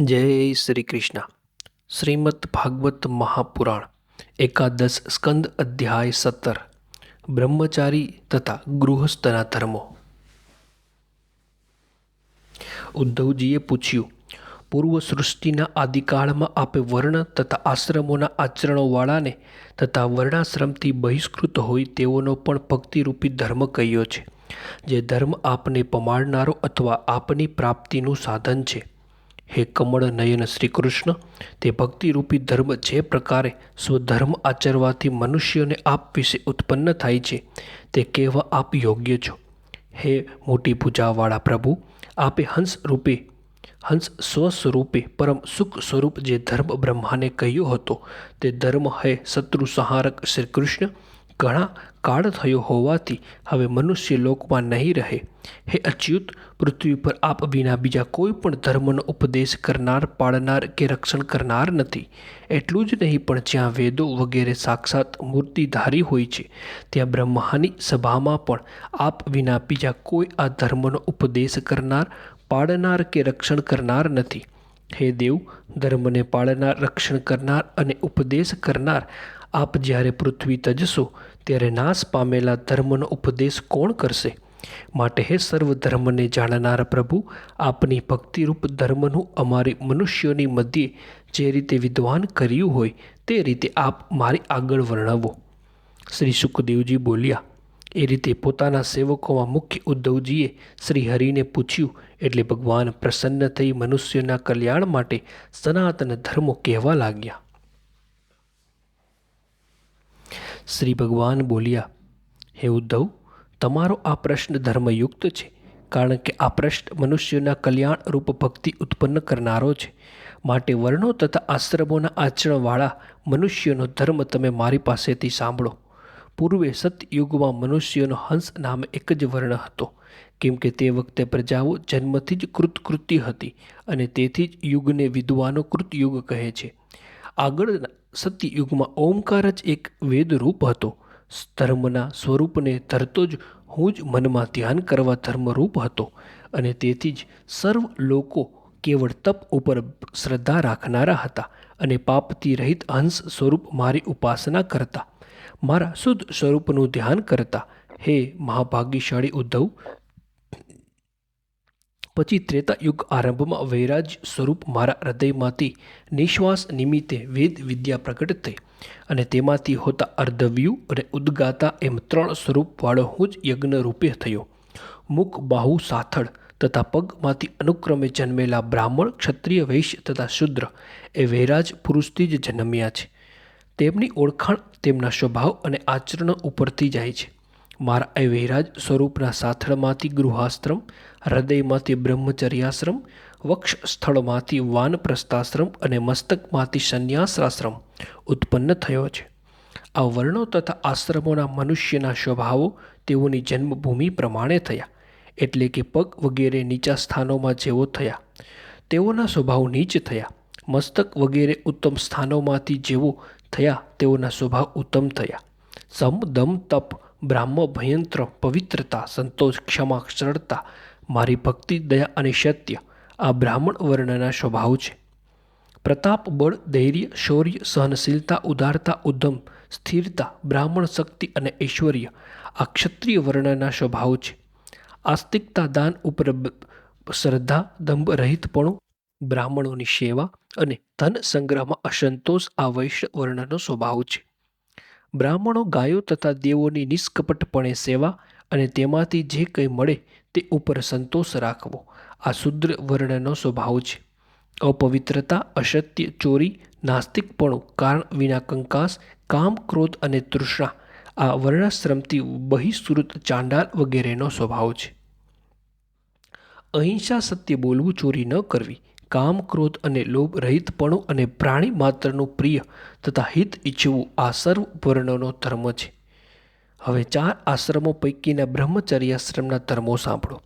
જય શ્રી કૃષ્ણ. શ્રીમદ ભાગવત મહાપુરાણ, એકાદશ સ્કંદ અધ્યાય સત્તર, બ્રહ્મચારી તથા ગૃહસ્થના ધર્મો. ઉદ્ધવજીએ પૂછ્યું, પૂર્વ સૃષ્ટિના આદિકાળમાં આપે વર્ણ તથા આશ્રમોના આચરણોવાળાને તથા વર્ણાશ્રમથી બહિષ્કૃત હોય તેઓનો પણ ભક્તિરૂપી ધર્મ કહ્યો છે? જે ધર્મ આપને પમાડનારો અથવા આપની પ્રાપ્તિનું સાધન છે. હે કમળ નયન શ્રી કૃષ્ણ તે ભક્તિરૂપી ધર્મ જે પ્રકારે સ્વધર્મ આચરવાથી મનુષ્યોને આપ વિશે ઉત્પન્ન થાય છે, તે કહેવા આપ યોગ્ય છો? હે મોટી પૂજાવાળા પ્રભુ, આપે હંસ રૂપે, હંસ સ્વસ્વરૂપે પરમ સુખ સ્વરૂપ જે ધર્મ બ્રહ્માને કહ્યો હતો, તે ધર્મ હે શત્રુ સંહારક શ્રી કૃષ્ણ ઘણા કાળ થયો હોવાથી હવે મનુષ્ય લોકમાં નહીં રહે. હે અચ્યુત, પૃથ્વી પર આપ વિના બીજા કોઈ પણ ધર્મનો ઉપદેશ કરનાર, પાળનાર કે રક્ષણ કરનાર નથી. એટલું જ નહીં, પણ જ્યાં વેદો વગેરે સાક્ષાત મૂર્તિધારી હોય છે, ત્યાં બ્રહ્માની સભામાં પણ આપ વિના બીજા કોઈ આ ધર્મનો ઉપદેશ કરનાર, પાળનાર કે રક્ષણ કરનાર નથી. હે દેવ, ધર્મને પાળનાર, રક્ષણ કરનાર અને ઉપદેશ કરનાર, આપ જ્યારે પૃથ્વી તજશો ત્યારે નાશ પામેલા ધર્મનો ઉપદેશ કોણ કરશે? માટે હે સર્વ ધર્મને જાણનાર પ્રભુ, આપની ભક્તિરૂપ ધર્મનું અમારી મનુષ્યોની મધ્યે જે રીતે વિદ્વાન કર્યું હોય તે રીતે આપ મારી આગળ વર્ણવો. શ્રી સુખદેવજી બોલ્યા, એ રીતે પોતાના સેવકોમાં મુખ્ય ઉદ્ધવજીએ શ્રી હરિને પૂછ્યું, એટલે ભગવાન પ્રસન્ન થઈ મનુષ્યના કલ્યાણ માટે સનાતન ધર્મો કહેવા લાગ્યા. શ્રી ભગવાન બોલ્યા, હે ઉદ્ધવ, તમારો આ પ્રશ્ન ધર્મયુક્ત છે, કારણ કે આ પ્રશ્ન મનુષ્યના કલ્યાણ રૂપ ભક્તિ ઉત્પન્ન કરનારો છે. માટે વર્ણો તથા આશ્રમોના આચરણવાળા મનુષ્યનો ધર્મ તમે મારી પાસેથી સાંભળો. પૂર્વે સતયુગમાં મનુષ્યનો હંસ નામે એક જ વર્ણ હતો. કેમ કે તે વખતે પ્રજાઓ જન્મથી જ કૃતકૃત્ય હતી અને તેથી જ યુગને વિદ્વાનો કૃતયુગ કહે છે. આગળના સત્યયુગમાં ઓમકાર જ એક વેદરૂપ હતો. ધર્મના સ્વરૂપને ધરતો જ હું જ મનમાં ધ્યાન કરવા ધર્મરૂપ હતો અને તેથી જ સર્વ લોકો કેવળ તપ ઉપર શ્રદ્ધા રાખનારા હતા અને પાપથી રહિત હંસ સ્વરૂપ મારી ઉપાસના કરતા. મારા શુદ્ધ સ્વરૂપનું ધ્યાન કરતા. હે મહાભાગ્યશાળી ઉદ્ધવ પછી ત્રેતા યુગ આરંભમાં વૈરાજ સ્વરૂપ મારા હૃદયમાંથી નિશ્વાસ નિમિત્તે વેદ વિદ્યા પ્રગટ થઈ અને તેમાંથી હોતા અર્ધવ્યુ અને ઉદ્ગાતા એમ ત્રણ સ્વરૂપવાળો હું જ યજ્ઞ રૂપે થયો. મુખ, બાહુ, સાથળ તથા પગમાંથી અનુક્રમે જન્મેલા બ્રાહ્મણ, ક્ષત્રિય, વૈશ્ય તથા શુદ્ર એ વૈરાજ પુરુષથી જ જન્મ્યા છે. તેમની ઓળખાણ તેમના સ્વભાવ અને આચરણ ઉપરથી જાય છે. મારા એ વૈરાજ સ્વરૂપના સાથળમાંથી ગૃહાશ્રમ, હૃદયમાંથી બ્રહ્મચર્યાશ્રમ વક્ષ સ્થળમાંથી વાનપ્રસ્થાશ્રમ અને મસ્તકમાંથી સંન્યાસાશ્રમ ઉત્પન્ન થયો છે. આ વર્ણો તથા આશ્રમોના મનુષ્યના સ્વભાવો તેઓની જન્મભૂમિ પ્રમાણે થયા, એટલે કે પગ વગેરે નીચા સ્થાનોમાં જેવો થયા. તેઓના સ્વભાવ નીચ થયા, મસ્તક વગેરે ઉત્તમ સ્થાનોમાંથી જેવો થયા તેઓના સ્વભાવ ઉત્તમ થયા. સમ દમ તપ બ્રાહ્મ ભયંત્ર પવિત્રતા, સંતોષ, ક્ષમા સરળતા મારી ભક્તિ, દયા અને સત્ય આ બ્રાહ્મણ વર્ણના સ્વભાવ છે. પ્રતાપ, બળ, ધૈર્ય, શૌર્ય, સહનશીલતા, ઉદારતા, ઉદ્ધમ, સ્થિરતા, બ્રાહ્મણ શક્તિ અને ઐશ્વર્ય આ ક્ષત્રિય વર્ણના સ્વભાવ છે. આસ્તિકતા, દાન ઉપર શ્રદ્ધા દંભ રહિતપણું બ્રાહ્મણોની સેવા અને ધન સંગ્રહમાં અસંતોષ આ વૈશ્ય વર્ણનો સ્વભાવ છે. બ્રાહ્મણો ગાયો તથા દેવોની નિષ્કપટપણે સેવા અને તેમાંથી જે કંઈ મળે તે ઉપર સંતોષ રાખવો. આ શુદ્ર વર્ણનો સ્વભાવ છે. અપવિત્રતા, અસત્ય, ચોરી, નાસ્તિકપણું, કારણ વિના કંકાસ, કામ, ક્રોધ અને તૃષ્ણા આ વર્ણાશ્રમથી બહિસ્તૃત ચાંડાલ વગેરેનો સ્વભાવ છે. અહિંસા સત્ય બોલવું ચોરી ન કરવી. કામ ક્રોધ અને લોભ રહિતપણું અને પ્રાણી માત્રનું પ્રિય તથા હિત ઈચ્છવું આ સર્વ વર્ણનો ધર્મ છે. હવે ચાર આશ્રમો પૈકીના બ્રહ્મચર્યાશ્રમના ધર્મો સાંભળો.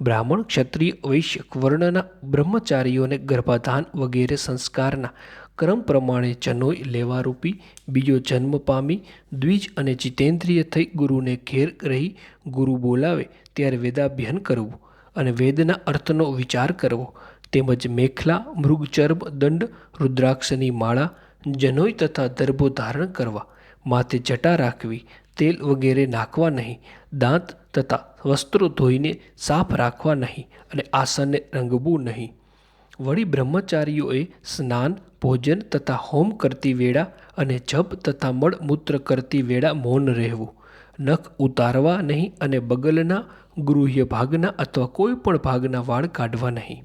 બ્રાહ્મણ, ક્ષત્રિય વૈશ્ય વર્ણના, બ્રહ્મચારીઓને ગર્ભાધાન વગેરે સંસ્કારના ક્રમ પ્રમાણે જનોય લેવારૂપી, બીજો જન્મ પામી, દ્વિજ અને જીતેન્દ્રિય થઈ ગુરુને ઘેર રહી ગુરુ બોલાવે ત્યારે વેદાભ્યન કરવું અને વેદના અર્થનો વિચાર કરવો તેમજ મેખલા, મૃગચર્મ, દંડ, રુદ્રાક્ષની માળા, જનોઈ તથા દર્ભો ધારણ કરવા, માથે જટા રાખવી, તેલ વગેરે નાખવા નહીં, દાંત તથા વસ્ત્રો ધોઈને સાફ રાખવા નહીં અને આસનને રંગવું નહીં. વળી બ્રહ્મચારીઓએ સ્નાન, ભોજન તથા હોમ કરતી વેળા અને જપ તથા મળમૂત્ર કરતી વેળા મૌન રહેવું. નખ ઉતારવા નહીં અને બગલના, ગૃહ્ય ભાગના અથવા કોઈ પણ ભાગના વાળ કાઢવા નહીં.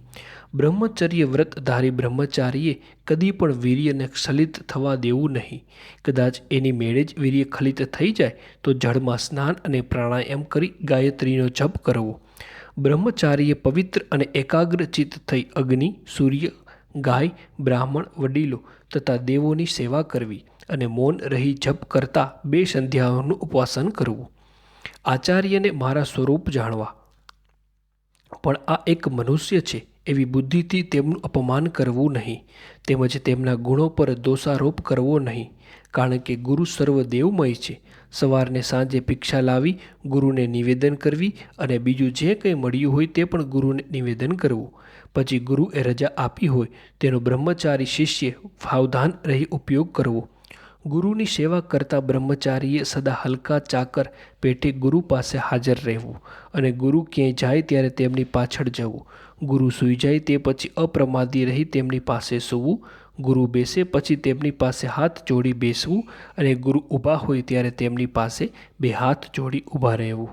બ્રહ્મચર્ય વ્રતધારી બ્રહ્મચારીએ કદી પણ વીર્યને ખલિત થવા દેવું નહીં. કદાચ એની મેળે જ વીર્ય ખલિત થઈ જાય, તો જળમાં સ્નાન અને પ્રાણાયામ કરી ગાયત્રીનો જપ કરવો. બ્રહ્મચારીએ પવિત્ર અને એકાગ્રચિત થઈ અગ્નિ, સૂર્ય, ગાય, બ્રાહ્મણ, વડીલો તથા દેવોની સેવા કરવી અને મૌન રહી જપ કરતા બે સંધ્યાઓનું ઉપાસન કરવું. આચાર્યને મારા સ્વરૂપ જાણવા. પણ આ એક મનુષ્ય છે. એવી બુદ્ધિથી તેમનું અપમાન કરવું નહીં, તેમજ તેમના ગુણો પર દોષારોપ કરવો નહીં, કારણ કે ગુરુ સર્વદેવમય છે. સવારને સાંજે ભિક્ષા લાવી, ગુરુને નિવેદન કરવી અને બીજું જે કંઈ મળ્યું હોય તે પણ ગુરુને નિવેદન કરવું. પછી ગુરુએ રજા આપી હોય, તેનો બ્રહ્મચારી શિષ્ય સાવધાન રહી ઉપયોગ કરવો. ગુરુની સેવા કરતા બ્રહ્મચારીએ સદા હલકા ચાકર પેટે ગુરુ પાસે હાજર રહેવું અને ગુરુ ક્યાંય જાય ત્યારે તેમની પાછળ જવું. ગુરુ સૂઈ જાય તે પછી અપ્રમાદી રહી તેમની પાસે સૂવું. ગુરુ બેસે પછી તેમની પાસે હાથ જોડી બેસવું અને ગુરુ ઊભા હોય ત્યારે તેમની પાસે બે હાથ જોડી ઊભા રહેવું.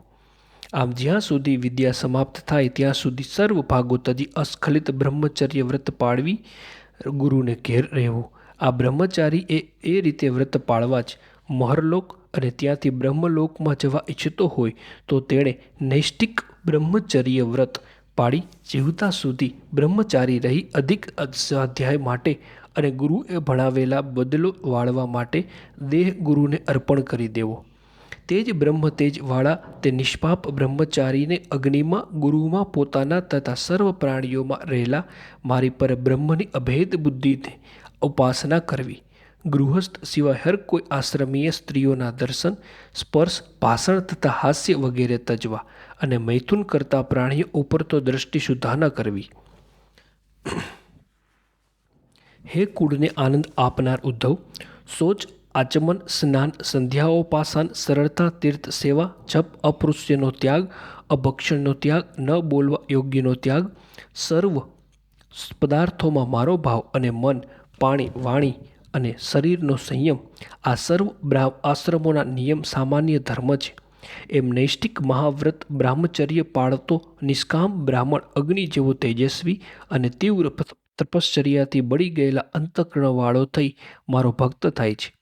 આમ જ્યાં સુધી વિદ્યા સમાપ્ત થાય ત્યાં સુધી સર્વ ભાગો તજી અસ્ખલિત બ્રહ્મચર્ય વ્રત પાળવી ગુરુને ઘેર રહેવું. આ બ્રહ્મચારી એ એ રીતે વ્રત પાળવા જ મહરલોક અને ત્યાંથી બ્રહ્મલોકમાં જવા ઈચ્છતો હોય તો તેણે નૈષ્ટિક બ્રહ્મચર્ય વ્રત પાળી જીવતા સુધી બ્રહ્મચારી રહી અધિક સ્વાધ્યાય માટે અને ગુરુએ ભણાવેલા બદલો વાળવા માટે દેહ ગુરુને અર્પણ કરી દેવો. તે જ બ્રહ્મ તેજવાળા તે નિષ્પાપ બ્રહ્મચારીને અગ્નિમાં, ગુરુમાં પોતાના તથા સર્વ પ્રાણીઓમાં રહેલા મારી પર બ્રહ્મની અભેદ બુદ્ધિને ઉપાસના કરવી. ગૃહસ્થ સિવાય હર કોઈ આશ્રમીય સ્ત્રીઓના દર્શન, સ્પર્શ ભાષણ તથા હાસ્ય વગેરે તજવા અને મૈથુન કરતા પ્રાણીઓ ઉપર તો દ્રષ્ટિ સુદ્ધા ન કરવી. હે કુળને આનંદ આપનાર ઉદ્ધવ, શોચ, આચમન, સ્નાન સંધ્યાઓપાસન સરળતા, તીર્થ, સેવા, જપ, અપૃષ્યનો ત્યાગ, અભક્ષણનો ત્યાગ, ન બોલવા યોગ્યનો ત્યાગ, સર્વ પદાર્થોમાં મારો ભાવ અને મન પાણી, વાણી અને શરીરનો સંયમ આ સર્વ આશ્રમોના નિયમ સામાન્ય ધર્મ છે. એમ નૈષ્ટિક મહાવ્રત બ્રહ્મચર્ય પાળતો નિષ્કામ બ્રાહ્મણ અગ્નિ જેવો તેજસ્વી અને તીવ્ર તપશ્ચર્યાથી બળી ગયેલા અંતકરણવાળો થઈ મારો ભક્ત થાય છે.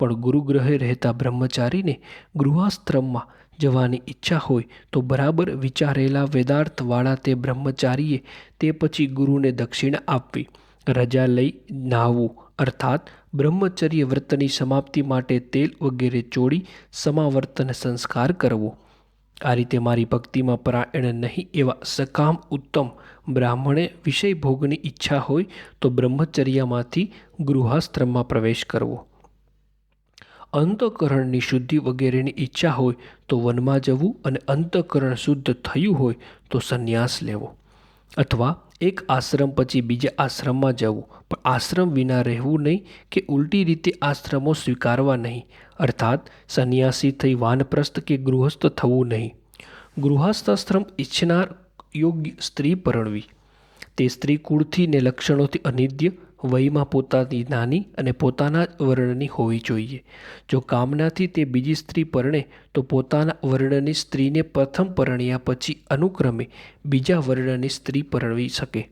પણ ગુરુગ્રહે રહેતા બ્રહ્મચારીને ગૃહાશ્રમમાં જવાની ઈચ્છા હોય તો બરાબર વિચારેલા વેદાર્થવાળા તે બ્રહ્મચારીએ તે પછી ગુરુને દક્ષિણા આપવી. રજા લઈ નાહવું, અર્થાત બ્રહ્મચર્ય વ્રતની સમાપ્તિ માટે તેલ વગેરે ચોડી સમાવર્તન સંસ્કાર કરવો. આ રીતે મારી ભક્તિમાં પરાયણ નહીં એવા સકામ ઉત્તમ બ્રાહ્મણે વિષય ભોગની ઈચ્છા હોય તો બ્રહ્મચર્યામાંથી ગૃહાશ્રમમાં પ્રવેશ કરવો. અંતઃકરણની શુદ્ધિ વગેરેની ઈચ્છા હોય તો વનમાં જવું અને અંતઃકરણ શુદ્ધ થયું હોય તો સંન્યાસ લેવો. અથવા એક આશ્રમ પછી બીજા આશ્રમમાં જવું. પણ આશ્રમ વિના રહેવું નહીં કે ઉલટી રીતે આશ્રમો સ્વીકારવા નહીં. અર્થાત, સંન્યાસી થઈ વાનપ્રસ્થ કે ગૃહસ્થ થવું નહીં. ગૃહસ્થાશ્રમ ઈચ્છનાર યોગ્ય સ્ત્રી પરણવી. તે સ્ત્રી કુળથી ને લક્ષણોથી અનિદ્ય વયમાં પોતાની નાની અને પોતાના વર્ણની હોવી જોઈએ. જો કામનાથી તે બીજી સ્ત્રી પરણે, તો પોતાના વર્ણની સ્ત્રીને પ્રથમ પરણ્યા પછી અનુક્રમે બીજા વર્ણની સ્ત્રી પરણવી શકે.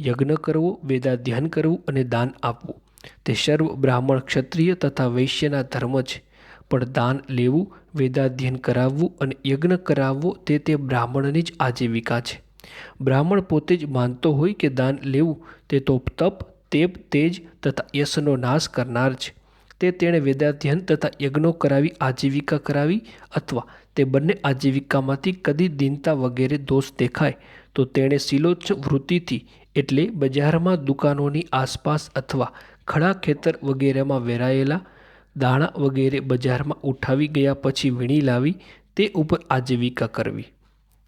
યજ્ઞ કરવો વેદાધ્યાન કરવું અને દાન આપવું. તે સર્વ બ્રાહ્મણ ક્ષત્રિય તથા વૈશ્યના ધર્મ છે. પણ દાન લેવું, વેદાધ્યયન કરાવવું અને યજ્ઞ કરાવવો તે તે બ્રાહ્મણની જ આજીવિકા છે. બ્રાહ્મણ પોતે જ માનતો હોય કે દાન લેવું તે તો તપ તેપ તેજ તથા યશનો નાશ કરનાર છે. તે તેણે વેદાધ્યયન તથા યજ્ઞો કરાવી, આજીવિકા કરાવી અથવા તે બંને આજીવિકામાંથી કદી દીનતા વગેરે દોષ દેખાય. તો તેણે શિલોચ્છ વૃત્તિથી એટલે બજારમાં દુકાનોની આસપાસ અથવા ખડા ખેતર વગેરેમાં વેરાયેલા દાણા વગેરે બજારમાં ઉઠાવી ગયા પછી વીણી લાવી, તે ઉપર આજીવિકા કરવી.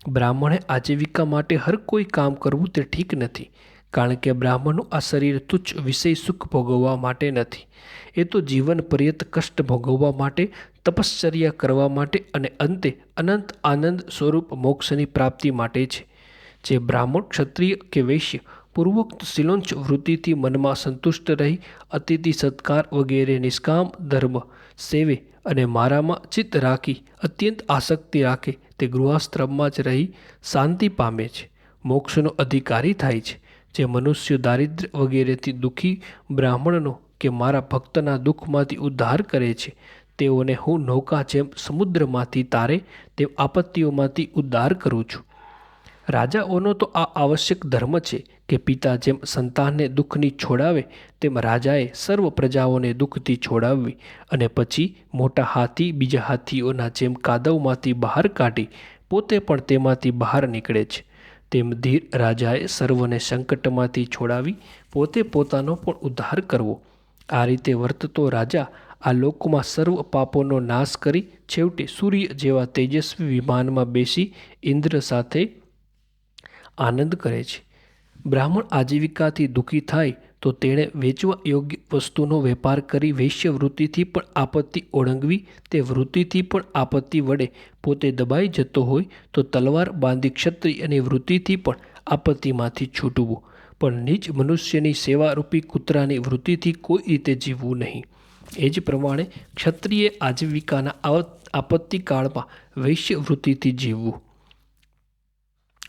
બ્રાહ્મણે આજીવિકા માટે હર કોઈ કામ કરવું તે ઠીક નથી. કારણ કે બ્રાહ્મણનું આ શરીર તુચ્છ વિષય સુખ ભોગવવા માટે નથી. એ તો જીવન પર્યત કષ્ટ ભોગવવા માટે, તપશ્ચર્યા કરવા માટે અને અંતે અનંત આનંદ સ્વરૂપ મોક્ષની પ્રાપ્તિ માટે છે. જે બ્રાહ્મણ, ક્ષત્રિય કે વૈશ્ય પૂર્વોક્ત શિલોંચ વૃત્તિથી મનમાં સંતુષ્ટ રહી, અતિથિ સત્કાર વગેરે નિષ્કામ ધર્મ સેવે અને મારામાં ચિત્ત રાખી, અત્યંત આસક્તિ રાખે તે ગૃહાશ્રમમાં જ રહી શાંતિ પામે છે. મોક્ષનો અધિકારી થાય છે. જે મનુષ્ય દારિદ્ર્ય વગેરેથી દુઃખી બ્રાહ્મણનો કે મારા ભક્તના દુઃખમાંથી ઉદ્ધાર કરે છે, તેઓને હું નૌકા જેમ સમુદ્રમાંથી તારે તેમ આપત્તિઓમાંથી ઉદ્ધાર કરું છું. રાજાઓનો તો આ આવશ્યક ધર્મ છે કે પિતા જેમ સંતાનને દુઃખની છોડાવે, તેમ રાજાએ સર્વ પ્રજાઓને દુઃખથી છોડાવવી અને પછી મોટા હાથી બીજા હાથીઓના જેમ કાદવમાંથી બહાર કાઢી પોતે પણ તેમાંથી બહાર નીકળે છે. તેમ ધીર રાજાએ સર્વને સંકટમાંથી છોડાવી પોતે પોતાનો પણ ઉદ્ધાર કરવો. આ રીતે વર્તતો રાજા આ લોકમાં સર્વ પાપોનો નાશ કરી છેવટે સૂર્ય જેવા તેજસ્વી વિમાનમાં બેસી ઇન્દ્ર સાથે આનંદ કરે છે. બ્રાહ્મણ આજીવિકાથી દુઃખી થાય તો તેણે વેચવા યોગ્ય વસ્તુનો વેપાર કરી વૈશ્યવૃત્તિથી પણ આપત્તિ ઓળંગવી, તે વૃત્તિથી પણ આપત્તિ વડે પોતે દબાઈ જતો હોય તો તલવાર બાંધી ક્ષત્રિયની વૃત્તિથી પણ આપત્તિમાંથી છૂટવું. પણ નીચ મનુષ્યની સેવારૂપી કૂતરાની વૃત્તિથી કોઈ રીતે જીવવું નહીં. એ જ પ્રમાણે ક્ષત્રિય આજીવિકાના આપત્તિકાળમાં વૈશ્યવૃત્તિથી જીવવું.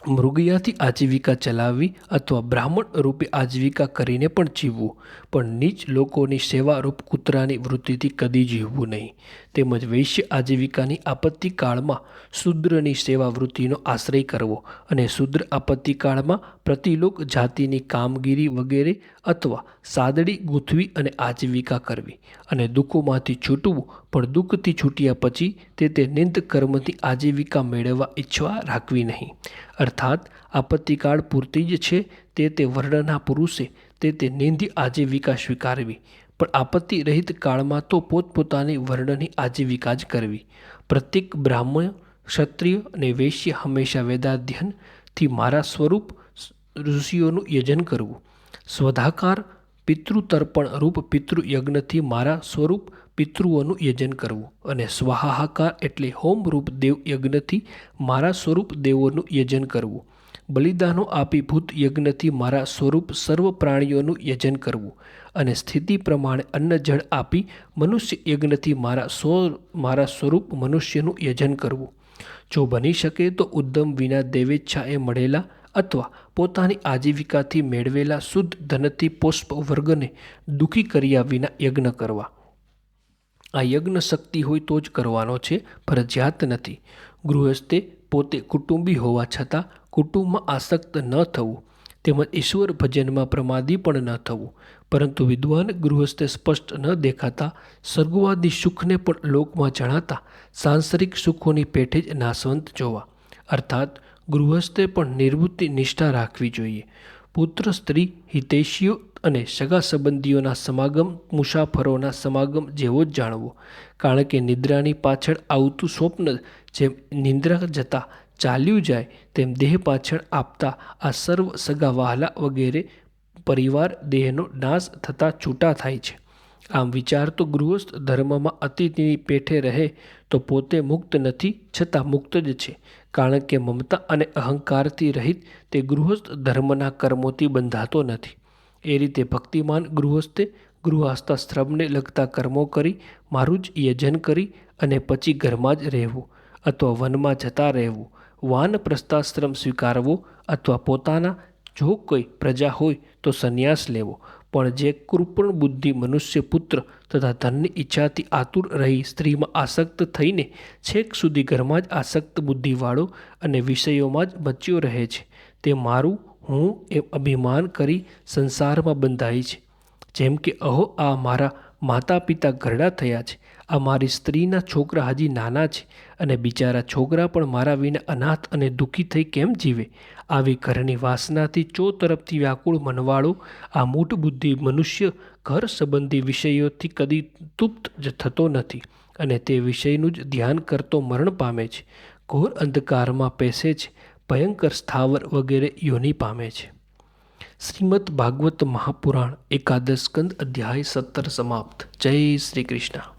મૃગયાથી આજીવિકા ચલાવવી અથવા બ્રાહ્મણ રૂપે આજીવિકા કરીને પણ જીવવું. પણ નીચ લોકોની સેવારૂપ કૂતરાની વૃત્તિથી કદી જીવવું નહીં. તેમજ વૈશ્ય આજીવિકાની આપત્તિકાળમાં શૂદ્રની શુદ્રની સેવા વૃત્તિનો આશ્રય કરવો અને શુદ્ર આપત્તિ કાળમાં પ્રતિલોક જાતિની કામગીરી વગેરે અથવા સાદડી ગૂંથવી અને આજીવિકા કરવી અને દુઃખોમાંથી છૂટવું, પણ દુઃખથી છૂટ્યા પછી તે તે નિંદ કર્મથી આજીવિકા મેળવવા ઈચ્છવા રાખવી નહીં. અર્થાત, આપત્તિકાળ પૂરતી જ છે, તે તે વર્ણના પુરુષે તે તે નિંદી આજીવિકા સ્વીકારવી. પણ આપત્તિ રહિત કાળમાં તો પોતપોતાની વર્ણની આજીવિકા જ કરવી. પ્રત્યેક બ્રાહ્મણ, ક્ષત્રિય અને વૈશ્ય હંમેશા વેદાધ્યનથી મારા સ્વરૂપ ઋષિઓનું યજન કરવું. સ્વધાકાર પિતૃતર્પણ રૂપ પિતૃયજ્ઞથી મારા સ્વરૂપ પિતૃઓનું યજન કરવું. અને સ્વાહાહાકાર એટલે હોમ રૂપ દેવ યજ્ઞથી મારા સ્વરૂપ દેવોનું યજન કરવું. બલિદાનો આપી ભૂત યજ્ઞથી મારા સ્વરૂપ સર્વ પ્રાણીઓનું યજન કરવું. અને સ્થિતિ પ્રમાણે અન્ન જળ આપી મનુષ્ય યજ્ઞથી મારા સ્વ, મારા સ્વરૂપ મનુષ્યનું યજન કરવું. જો બની શકે તો ઉદ્દમ વિના દેવેચ્છાએ મળેલા અથવા પોતાની આજીવિકાથી મેળવેલા શુદ્ધ ધનથી પુષ્પ વર્ગને દુઃખી કર્યા વિના યજ્ઞ કરવા. આ યજ્ઞ શક્તિ હોય તો જ કરવાનો છે, ફરજિયાત નથી. ગૃહસ્થે પોતે કુટુંબી હોવા છતાં કુટુંબમાં આસક્ત ન થવું, તેમજ ઈશ્વર ભજનમાં પ્રમાદી પણ ન થવું, પરંતુ વિદ્વાન ગૃહસ્થે સ્પષ્ટ ન દેખાતા, સ્વર્ગવાદી સુખને પણ લોકમાં જણાતા, સાંસારિક સુખોની પેઠે જ નાશવંત જોવા. અર્થાત ગૃહસ્થે પણ નિવૃત્તિ નિષ્ઠા રાખવી જોઈએ. પુત્ર, સ્ત્રી હિતેશીઓ અને સગા સંબંધીઓના સમાગમ, મુસાફરોના સમાગમ જેવો જ જાણવો. કારણ કે નિદ્રાની પાછળ આવતું સ્વપ્ન જેમ નિંદ્રા જતાં ચાલ્યું જાય, તેમ દેહ પાછળ આપતા આ સર્વ સગા વહાલા વગેરે પરિવાર દેહનો નાશ થતાં છૂટા થાય છે. આમ વિચાર તો ગૃહસ્થ ધર્મમાં અતિથિની પેઠે રહે તો પોતે મુક્ત નથી, છતાં મુક્ત જ છે. કારણ કે મમતા અને અહંકારથી રહિત તે ગૃહસ્થ ધર્મના કર્મોથી બંધાતો નથી. એ રીતે ભક્તિમાન ગૃહસ્થે ગૃહસ્થાશ્રમને લગતા કર્મો કરી, મારું જ યજન કરી અને પછી ઘરમાં જ રહેવું અથવા વનમાં જતા રહેવું. વાન પ્રસ્થાશ્રમ સ્વીકારવો અથવા પોતાના જો કોઈ પ્રજા હોય તો સંન્યાસ લેવો. પણ જે કૃપણ બુદ્ધિ મનુષ્ય પુત્ર તથા ધનની ઈચ્છાથી આતુર રહી સ્ત્રીમાં આસક્ત થઈને છેક સુધી ઘરમાં જ આસક્ત બુદ્ધિવાળો અને વિષયોમાં જ બચ્યો રહે છે. તે મારું, હું એ અભિમાન કરી સંસારમાં બંધાઈ છે. જેમ કે, અહો, આ મારા માતા પિતા ઘરડા થયા છે. આ મારી સ્ત્રીના છોકરા હજી નાના છે અને બિચારા છોકરા પણ મારા વિના અનાથ અને દુઃખી થઈ કેમ જીવે? આવી ઘરની વાસનાથી ચો તરફથી વ્યાકુળ મનવાળો, આ મૂઠ બુદ્ધિ મનુષ્ય ઘર સંબંધી વિષયોથી કદી તૃપ્ત જ થતો નથી અને તે વિષયનું જ ધ્યાન કરતો મરણ પામે છે. ઘોર અંધકારમાં પેસે છે, ભયંકર સ્થાવર વગેરે યોની પામે છે. શ્રીમદ ભાગવત મહાપુરાણ એકાદશ સ્કંદ અધ્યાય સત્તર સમાપ્ત. જય શ્રી કૃષ્ણ.